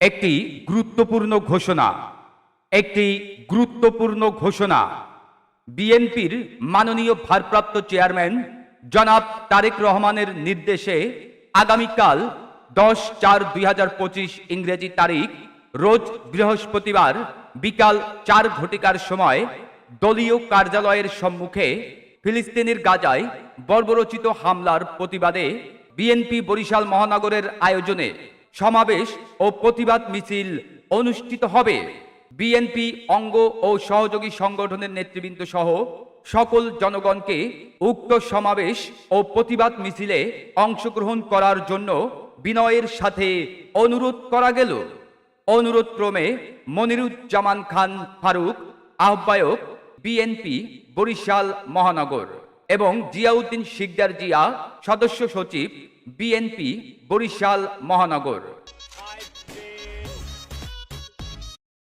একটি গুরুত্বপূর্ণ ঘোষণা, একটি গুরুত্বপূর্ণ ঘোষণা। বিএনপির মাননীয় ভারপ্রাপ্ত চেয়ারম্যান জনাব তারেক রহমানের নির্দেশে আগামীকাল দশ চার দুই হাজার পঁচিশ ইংরেজি তারিখ, রোজ বৃহস্পতিবার বিকাল চার ঘটিকার সময় দলীয় কার্যালয়ের সম্মুখে ফিলিস্তিনের গাজায় বর্বরচিত হামলার প্রতিবাদে বিএনপি বরিশাল মহানগরের আয়োজনে সমাবেশ ও প্রতিবাদ মিছিল অনুষ্ঠিত হবে। বিএনপি অঙ্গ ও সহযোগী সংগঠনের নেতৃবৃন্দ সহ সকল জনগণকে উক্ত সমাবেশ ও প্রতিবাদ মিছিলে অংশগ্রহণ করার জন্য বিনয়ের সাথে অনুরোধ করা গেল। অনুরোধ ক্রমে মনিরুজ্জামান খান ফারুক, আহ্বায়ক বিএনপি বরিশাল মহানগর এবং জিয়াউদ্দিন শিকদার জিয়া সদস্য সচিব বিএনপি বরিশাল মহানগর।